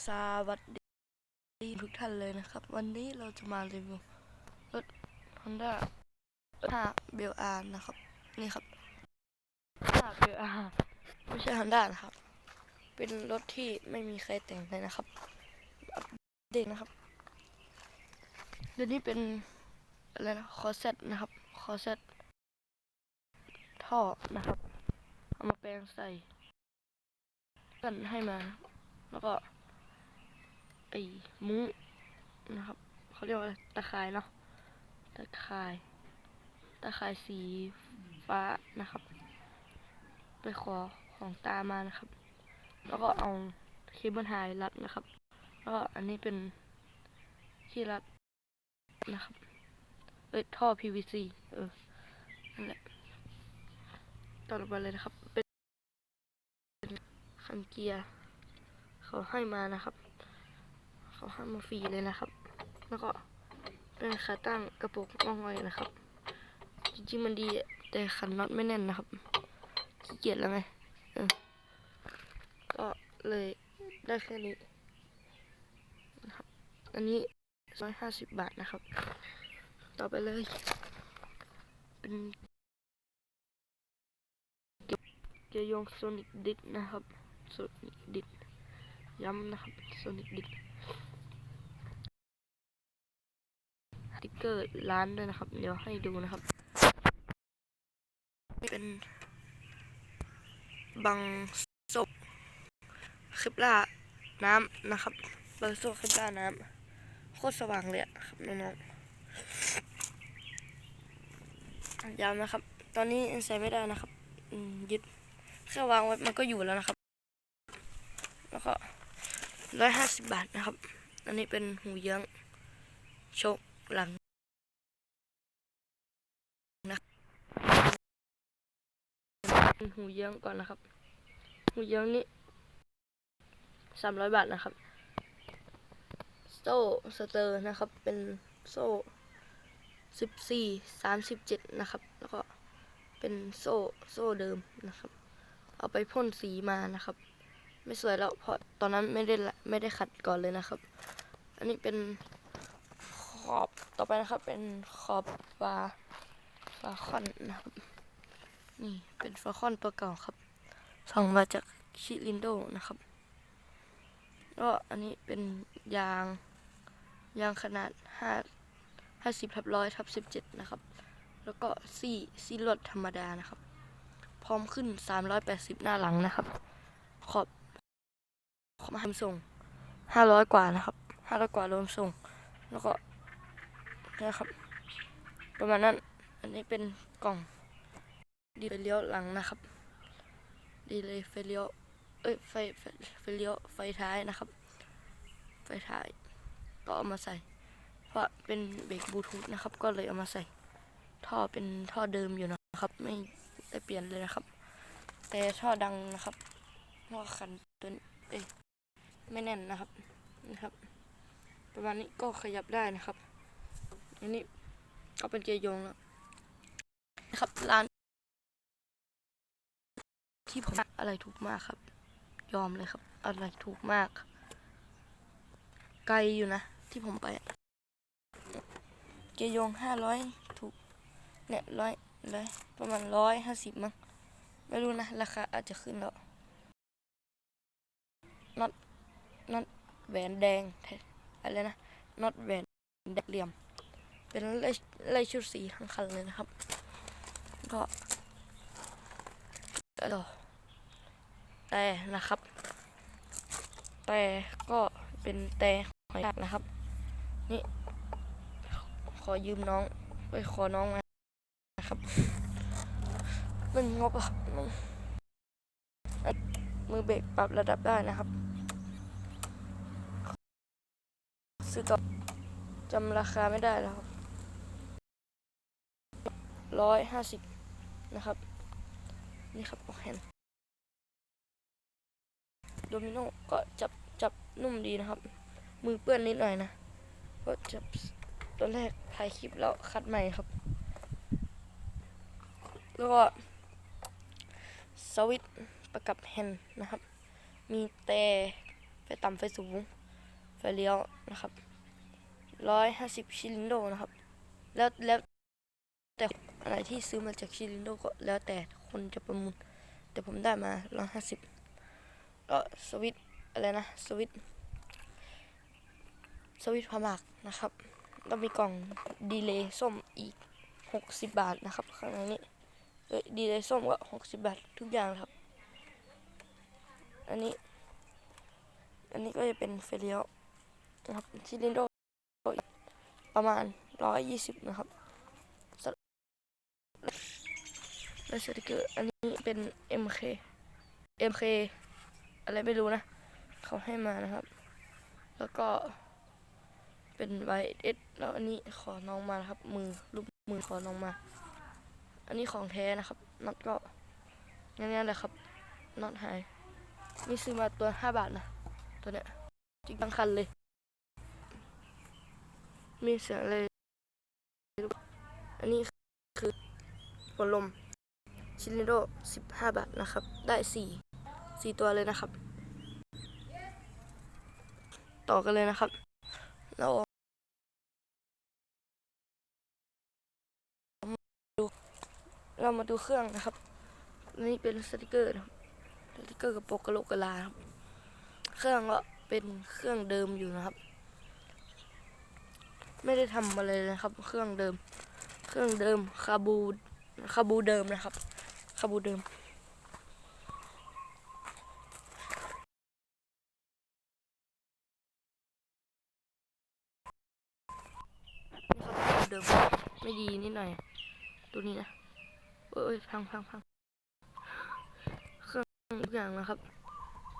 สวัสดีทุกท่านเลยนะครับ วันนี้เราจะมารีวิวรถ Honda 5 BLR นะครับ นี่ครับ5 BLR ไม่ใช่ Honda นะครับ เป็นรถที่ไม่มีใครแต่งเลยนะครับอัปเดตนะครับเดี๋ยวนี้เป็นอะไรนะคอเซตนะครับคอเซตท่อนะครับ เอามาแปลงใส่กันให้มาแล้วก็ ไอ้มุ้งนะครับเขาเรียกว่าอะไรตะข่ายเนาะตะข่าย ตะข่ายสีฟ้านะครับ ไปขอของตามานะครับ แล้วก็เอาเคเบิลไฮรัดนะครับ แล้วก็อันนี้เป็นที่รัดนะครับเอ้ยท่อ PVC เออนั่นแหละต่อไปเลยนะครับ เป็นคันเกียร์เขาให้มานะครับ เขาห้ามาฟรีเลยนะครับ แล้วก็เป็นขาตั้งกระปุกอ่องไวนะครับ จริงๆมันดีแต่ขันน็อตไม่แน่นนะครับขี้เกียจแล้วไงก็เลยได้แค่นี้นะครับ อันนี้ร้อยห้าสิบบาทนะครับ ต่อไปเลย เป็นเกียร์ยงโซนิกดิสนะครับโซนิกดิสย้ำนะครับโซนิกดิส ติกเกอร์ร้านด้วยนะครับ เดี๋ยวให้ดูนะครับ เป็นบังศพคลิปล่าน้ำนะครับบังศพคลิปล่าน้ำโคตรสว่างเลยอะครับน้องๆย้ำนะครับ ตอนนี้ใส่ไม่ได้นะครับยึดแค่วางไว้มันก็อยู่แล้วนะครับ แล้วก็ร้อยห้าสิบบาทนะครับ อันนี้เป็นหูเยื้องโชก หลังนะหูเยื้องก่อนนะครับ หูเยื้องนี่สามร้อยบาทนะครับ โซ่สเตอร์นะครับ เป็นโซ่สิบสี่สามสิบเจ็ดนะครับ แล้วก็เป็นโซ่โซ่เดิมนะครับ เอาไปพ่นสีมานะครับ ไม่สวยแล้วเพราะตอนนั้นไม่ได้ไม่ได้ขัดก่อนเลยนะครับ อันนี้เป็นขอบ ต่อไปนะครับเป็นขอบฝาฝาคอนนะครับ นี่เป็นฝาคอนตัวเก่าครับสั่งมาจากชิลินโดนะครับก็อันนี้เป็นยางยางขนาดห้าห้าสิบทับร้อยทับสิบเจ็ดนะครับ แล้วก็ซี่ซี่ลวดธรรมดานะครับ พร้อมขึ้น380หน้าหลังนะครับ ขอบขอบมาทำส่ง500กว่านะครับ500กว่ารวมส่ง แล้วก็ นะครับ ประมาณนั้น อันนี้เป็นกล่อง ดีไฟเลี้ยวหลังนะครับ ดีเลยไฟเลี้ยว เอ้ยไฟไฟ ไฟเลี้ยว ไฟท้ายนะครับ ไฟท้าย ก็เอามาใส่ เพราะเป็นเบรกบลูทูธนะครับ ก็เลยเอามาใส่ ท่อเป็นท่อเดิมอยู่นะครับ ไม่ได้เปลี่ยนเลยนะครับ แต่ท่อดังนะครับท่อคันตัวนี้เอ้ย ไม่แน่นนะครับ นะครับ ประมาณนี้ก็ขยับได้นะครับ อันนี้ก็เป็นเกียร์ยงแล้วนะครับร้านที่ผมอะไรถูกมากครับ ยอมเลยครับ อะไรถูกมาก ไกลอยู่นะ ที่ผมไป เกียร์ยงห้าร้อยถูก เนี่ยร้อยร้อยประมาณร้อยห้าสิบมั้งไม่รู้นะ ราคาอาจจะขึ้นแล้วน็อตน็อตแหวนแดงอะไรนะน็อตแหวนแดงเหลี่ยม เป็นไล่ชุดสีทั้งคันเลยนะครับ ก็ต่อแต่นะครับ แต่ก็เป็นแต่หอยนะครับ นี่ ขอยืมน้องไปขอน้องมานะครับ มันงบอะมือเบรกปรับระดับได้นะครับ ซื้อต่อจำราคาไม่ได้แล้วครับ ร้อยห้าสิบนะครับ นี่ครับโอเคโดมิโนก็จับจับนุ่มดีนะครับ มือเปื้อนนิดหน่อยนะ ก็จับตอนแรกถ่ายคลิปแล้วคัดใหม่ครับ แล้วก็สวิตช์ประกับแฮนด์นะครับ มีแต่ไฟต่ำไฟสูง ไฟเลี้ยวนะครับร้อยห้าสิบชิลินโดนะครับ แล้วแล้ว อะไรที่ซื้อมาจากชิลินโดก็แล้วแต่คนจะประมูล แต่ผมได้มาร้อยห้าสิบก็สวิตอะไรนะ สวิตสวิตพามักนะครับแล้วมีกล่องดีเลย์ส้มอีกหกสิบบาทนะครับข้างในนี้เอ้ยดีเลย์ส้มก็หกสิบบาททุกอย่างครับ อันนี้ อันนี้ก็จะเป็นเฟรเลียวนะครับชิลินโดประมาณร้อยยี่สิบนะครับสำ และสติกเกอร์อันนี้เป็น MK MK อะไรไม่รู้นะ เขาให้มานะครับ แล้วก็เป็น YS แล้วอันนี้ขอน้องมานะครับ มือรูปมือขอน้องมา อันนี้ของแท้นะครับน็อตก็งั้นๆแหละครับน็อตหายนี่ซื้อมาตัวห้าบาทนะตัวเนี้ยจริงทั้งคันเลย มีเสียงอะไรอันนี้คือหัวลม ชิลิโดสิบห้าบาทนะครับ ได้สี่สี่ตัวเลยนะครับ ต่อกันเลยนะครับ เราดูเรามาดูเครื่องนะครับ นี่เป็นสติกเกอร์นะครับสติกเกอร์กับโปกกะโหลกกะลาครับ เครื่องก็เป็นเครื่องเดิมอยู่นะครับ ไม่ได้ทำอะไรเลยนะครับ เครื่องเดิม เครื่องเดิมคาบูคาบูเดิมนะครับ คาบูเดิมนี่ครับเดิมไม่ดีนิดหน่อย ตัวนี้นะเอ้ยพังพังพังเครื่องทุกอย่างนะครับ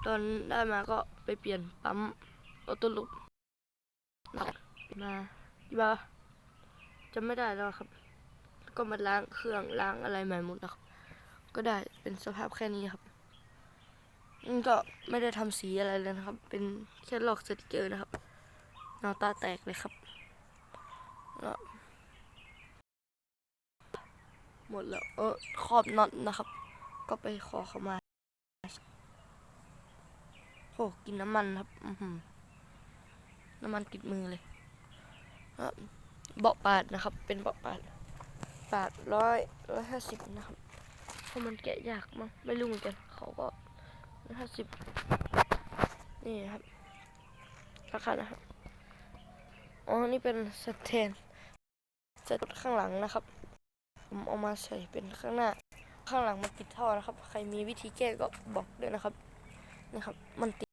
ตอนได้มาก็ไปเปลี่ยนปั๊มออโต้ลูปหนักมากี่บาจำไม่ได้แล้วครับ ก็มาล้างเครื่องล้างอะไรใหม่หมดนะครับ ก็ได้เป็นสภาพแค่นี้ครับก็ไม่ได้ทำสีอะไรเลยนะครับ เป็นแค่ลอกสติกเกอร์นะครับหน้าตาแตกเลยครับแล้วหมดแล้วเออครอบน็อตนะครับ ก็ไปขอเขามาโอ้กินน้ำมันครับอืน้ำมันติดมือเลยครับเบาะปาดนะครับ เป็นเบาะปาดปาดร้อยร้อยห้าสิบนะครับ เพราะมันแกะยากมั้งไม่รู้เหมือนกัน เขาก็ห้าสิบนี่ครับราคานะครับอ๋อ นี่เป็นสแตนสแตนข้างหลังนะครับ ผมเอามาใส่เป็นข้างหน้า ข้างหลังมันติดท่อนะครับ ใครมีวิธีแก้ก็บอกด้วยนะครับ นะครับ มันติด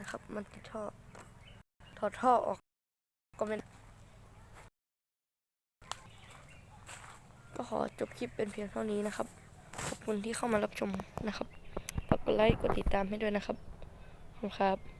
นะครับ มันติดท่อ ถอดท่อออกก็เป็น ก็ขอจบคลิปเป็นเพียงเท่านี้นะครับ ขอบคุณที่เข้ามารับชมนะครับฝากกดไลค์กดติดตามให้ด้วยนะครับขอบคุณครับ